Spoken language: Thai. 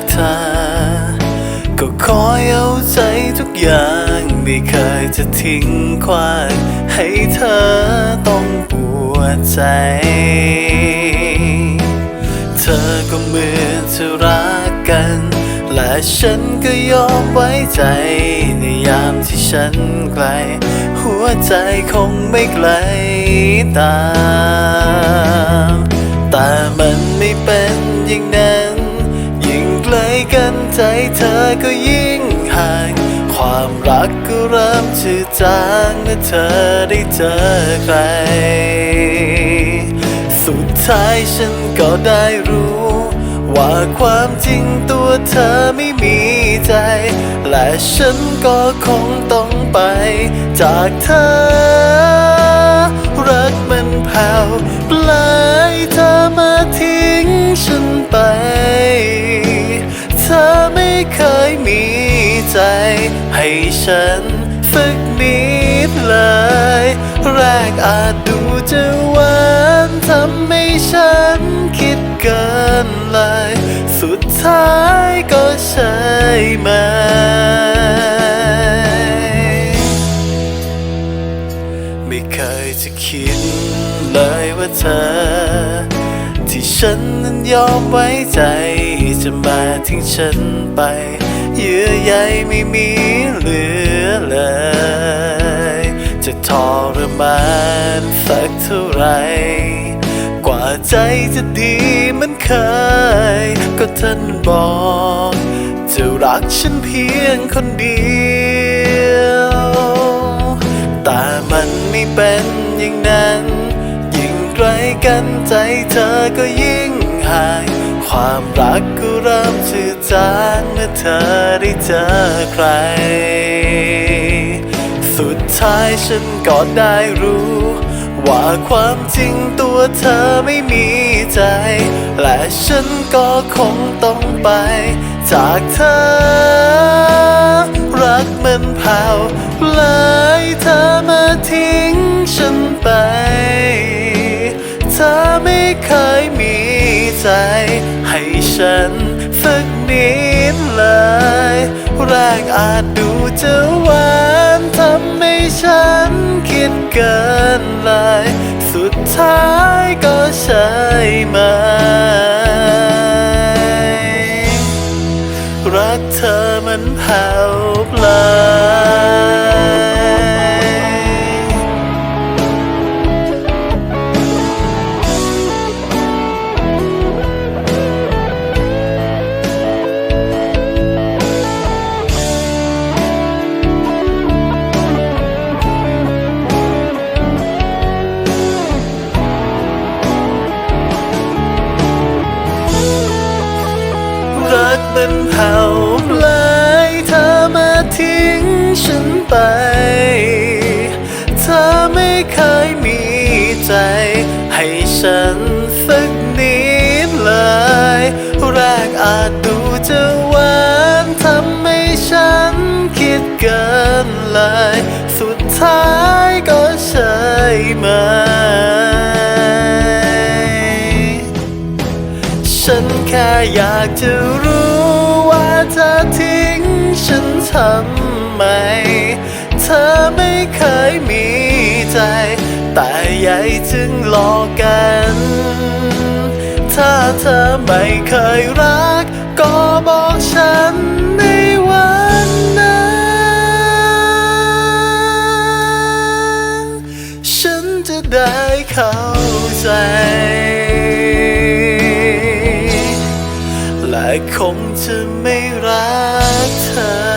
กเธอ ก็คอยเอาใจทุกอย่างไม่เคยจะทิ้งขว้างให้เธอต้องปวดใจ เธอก็เหมือนจะรักกัน และฉันก็ยอมไว้ใจ ในยามที่ฉันไกล หัวใจคงไม่ไกลตาม แต่มันไม่เป็นอย่างนั้น กันใจเธอก็ยิ่งห่าง ความรักก็เริ่มจืดจางเมื่อเธอได้เจอใคร สุดท้ายฉันก็ได้รู้ ว่าความจริงตัวเธอไม่มีใจ และฉันก็คงต้องไปจากเธอ รักมันแผ่วปลายเธอมาทิ้งฉันไป ให้ฉันสักนิดเลย แรกอาจดูจะหวานทำให้ฉันคิดเกินเลย สุดท้ายก็ใช่ไหมไม่เคยจะคิดเลยว่าเธอที่ฉันนั้นยอมไว้ใจ จะมาทิ้งฉันไป เยื่อใยไม่มีเหลือเลย จะทรมานสักเท่าไร กว่าใจจะดีเหมันเคย ก็ท่านบอก จะรักฉันเพียงคนเดียว แต่มันไม่เป็นอย่างนั้น ยิ่งไกลกันใจเธอก็ยิ่งห่าง ความรักก็เริ่มจืดจางเมื่อเธอได้เจอใคร สุดท้ายฉันก็ได้รู้ ว่าความจริงตัวเธอไม่มีใจ และฉันก็คงต้องไป จากเธอ รักมันแผ่วปลายเธอมาทิ้งฉันไป เธอไม่เคยมี ใจ ให้ฉันสักนิดเลยแรกอาจดูจะหวานทำให้ฉันคิดเกินเลย สุดท้ายก็ใช่ไหมรักเธอมันแผ่วปลาย รักมันเห่าลายเธอมาทิ้งฉันไป เธอไม่เคยมีใจ ให้ฉันสักนิดเลย แรกอาจดูจะหวานทำให้ฉันคิดเกินเลย สุดท้ายก็ใช่ไหมฉันแค่อยากจะรู้ เธอทิ้งฉันทำไม เธอไม่เคยมีใจ แต่ใหญ่จึงหลอกกัน ถ้าเธอไม่เคยรัก ก็บอกฉันในวัน ต่คงจะไม่รักเธอ